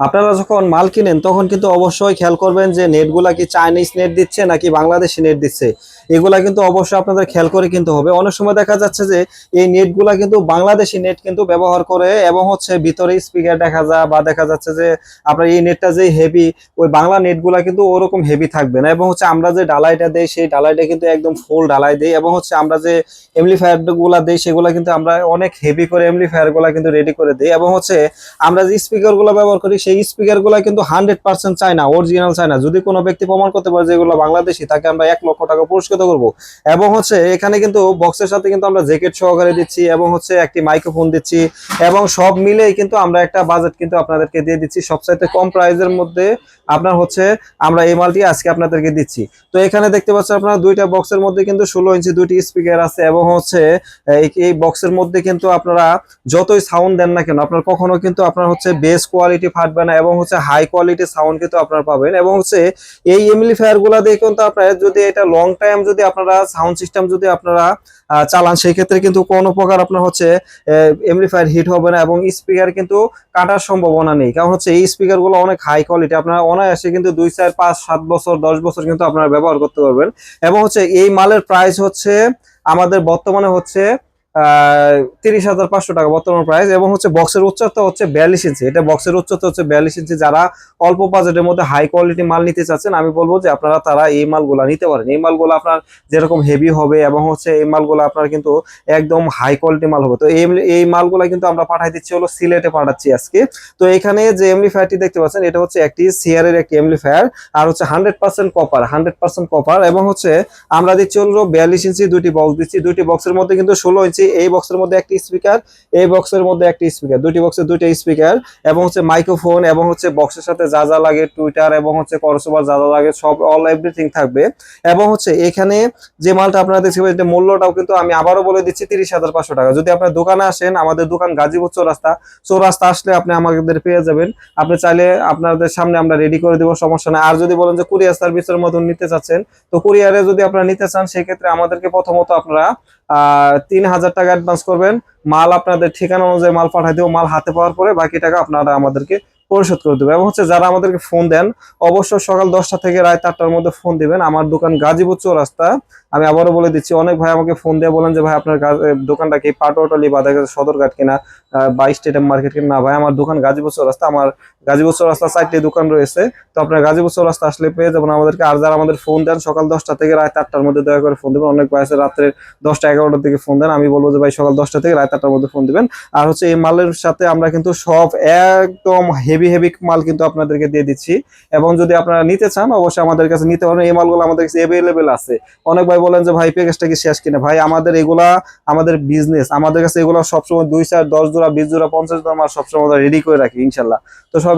আপনারা যখন মাল কিনেন, তখন কিন্তু অবশ্যই খেয়াল করবেন যে নেটগুলা কি চাইনিজ নেট দিচ্ছে নাকি বাংলাদেশি নেট দিচ্ছে। এগুলা কিন্তু অবশ্যই আপনাদের খেয়াল করে কিনতে হবে। অনেক সময় দেখা যাচ্ছে যে এই নেটগুলা কিন্তু বাংলাদেশি নেট কিন্তু ব্যবহার করে এবং হচ্ছে ভিতরে স্পিকার দেখা যায় বা দেখা যাচ্ছে যে আপনার এই নেটটা যে হেভি ওই বাংলা নেটগুলা কিন্তু ওরকম হেভি থাকবে না। এবং হচ্ছে আমরা যে ডালাইটা দেই, সেই ডালাইটা কিন্তু একদম ফুল ডালাই দেই এবং হচ্ছে আমরা যে এমপ্লিফায়ারগুলা দেই, সেগুলা কিন্তু আমরা অনেক হেভি করে এমপ্লিফায়ারগুলা কিন্তু রেডি করে দিই। এবং হচ্ছে আমরা যে স্পিকারগুলো ব্যবহার করি সেই স্পিকারগুলা কিন্তু হান্ড্রেড পার্সেন্ট চাই না অরিজিনাল চাই না। যদি কোনো ব্যক্তি প্রমাণ করতে পারে যেগুলো বাংলাদেশি, তাকে আমরা এক লক্ষ টাকা পুরস্কৃত করব। এবং হচ্ছে এখানে কিন্তু বক্সের সাথে কিন্তু আমরা জ্যাকেট সহকারে দিচ্ছি এবং হচ্ছে একটি মাইক্রোফোন দিচ্ছি এবং সব মিলেই কিন্তু আমরা একটা বাজেট কিন্তু আপনাদেরকে দিয়ে দিচ্ছি। সবচাইতে কম প্রাইসের মধ্যে আপনার হচ্ছে আমরা এই মালটি আজকে আপনাদেরকে দিচ্ছি। তো এখানে দেখতে পাচ্ছেন আপনারা দুইটা বক্সের মধ্যে কিন্তু ষোলো ইঞ্চি দুইটি স্পিকার আছে এবং হচ্ছে এই- বক্সের মধ্যে কিন্তু আপনারা যতই সাউন্ড দেন না কেন, আপনার কখনো কিন্তু আপনার হচ্ছে বেস কোয়ালিটি ফাটবে না এবং হচ্ছে হাই কোয়ালিটি সাউন্ড কিন্তু আপনারা পাবেন এবং হচ্ছে এই এমপ্লিফায়ারগুলা দিয়ে কিন্তু আপনার যদি এটা লং টাইম যদি আপনারা সাউন্ড সিস্টেম যদি আপনারা চালান, সেই ক্ষেত্রে কিন্তু কোনো প্রকার আপনার হচ্ছে এমপ্লিফায়ার হিট হবে না এবং স্পিকার কিন্তু কাটার সম্ভাবনা নেই। কারণ হচ্ছে এই স্পিকারগুলো অনেক হাই কোয়ালিটি আপনারা অনায়াসে কিন্তু দুই, চার, পাঁচ, সাত বছর, দশ বছর কিন্তু আপনারা ব্যবহার করতে পারবেন। এবং হচ্ছে এই মালের প্রাইস হচ্ছে আমাদের বর্তমানে হচ্ছে তিরিশ হাজার পাঁচশো টাকা বর্তমান প্রাইস এবং হচ্ছে বক্সের উচ্চতা হচ্ছে বিয়াল্লিশ ইঞ্চি এটা বক্সের উচ্চতা হচ্ছে বিয়াল্লিশ ইঞ্চি যারা অল্প বাজেটের মধ্যে হাই কোয়ালিটি মাল নিতে চাচ্ছেন, আমি বলব যে আপনারা তারা এই মালগুলা নিতে পারেন। এই মালগুলো আপনার যেরকম হেভি হবে এবং হচ্ছে এই মালগুলো আপনার কিন্তু একদম হাই কোয়ালিটি মাল হবে। তো এই এই মালগুলা কিন্তু আমরা পাঠাই দিচ্ছি হলো সিলেটে পাঠাচ্ছি আজকে। তো এখানে যে এমপ্লিফায়ারটি দেখতে পাচ্ছেন, এটা হচ্ছে একটি সিআরের একটি এমপ্লিফায়ার আর হচ্ছে hundred percent copper hundred percent copper এবং হচ্ছে আমরা দিচ্ছি হলো বিয়াল্লিশ ইঞ্চি দুটি বক্স দিচ্ছি। দুটি বক্সের মধ্যে কিন্তু ষোলো ইঞ্চি এই বক্সের মধ্যে একটি স্পিকার এই বক্সের মধ্যে একটি স্পিকার দুটি বক্সে দুইটা স্পিকার এবং হচ্ছে মাইক্রোফোন এবং হচ্ছে বক্সের সাথে যা যা লাগে টুইটার এবং হচ্ছে করসোবার যা যা লাগে সব অল এভরিথিং থাকবে। এবং হচ্ছে এখানে যে মালটা আপনারা দেখতে পাচ্ছেন মূল্যটাও কিন্তু আমি আবারও বলে দিচ্ছি তিরিশ হাজার পাঁচশো টাকা। যদি আপনার দোকানে আসেন, আমাদের দোকান গাজীপুর চৌরাস্তা চৌরাস্তা আসলে আপনি আমাদের পেয়ে যাবেন। আপনি চাইলে আপনাদের সামনে আমরা রেডি করে দেবো, সমস্যা নেই। আর যদি বলেন যে কুরিয়ার সার্ভিসের মতন নিতে চাচ্ছেন, তো কুরিয়ারে যদি আপনারা নিতে চান, সেক্ষেত্রে আমাদেরকে প্রথমত আপনারা তিন হাজার টাকা অ্যাডভান্স করবেন মাল আপনাদের ঠিকানা অনুযায়ী মাল পাঠাই দেবো মাল হাতে পাওয়ার পরে বাকি টাকা আপনারা আমাদেরকে পরিশোধ করে দেবো এবং হচ্ছে যারা আমাদেরকে ফোন দেন অবশ্যই সকাল দশটা থেকে রাত আটটার মধ্যে ফোন দিবেন। আমার দোকান গাজীপুর চৌরাস্তা। আমি আবারও বলে দিচ্ছি অনেক ভাই আমাকে ফোন দিয়ে বলেন যে ভাই আপনার দোকানটা কি পাটোয়াটালি বা দেখা যাচ্ছে সদরঘাট কিনা? আহ, বা স্টেডিয়াম মার্কেট কিনা? না ভাই আমার দোকান গাজীপুর চৌরাস্তা। আমার গাজীপুর চৌরাস্তা চারটি দোকান রয়েছে। তো আপনার গাজীপুর চৌরাস্তা আসলে পেয়ে যাবেন আমাদেরকে। আর যারা আমাদের ফোন দেন, সকাল দশটা থেকে রাত আটটার মধ্যে দয়া করে ফোন দেবেন। অনেক আছে রাত্রে দশটা এগারোটার দিকে ফোন দেন। আমি বলব যে ভাই, সকাল দশটা থেকে রাত আটটার মধ্যে ফোন দিবেন। আর হচ্ছে এই মালের সাথে আমরা কিন্তু সব একদম হেভি হেভি মাল কিন্তু আপনাদেরকে দিয়ে দিচ্ছি। এবং যদি আপনারা নিতে চান, অবশ্যই আমাদের কাছে নিতে পারেন। এই মালগুলো আমাদের কাছে অ্যাভেলেবেল আছে। অনেক ভাই বলেন যে, ভাই প্যাকেজটা কি শেষ কিনা? ভাই, আমাদের এগুলা, আমাদের বিজনেস আমাদের কাছে এগুলো সবসময় দুই চার, দশ জোড়া, বিশ জোড়া, পঞ্চাশ জোড়া মাল সবসময় রেডি করে রাখি, ইনশাল্লাহ। তো সবাই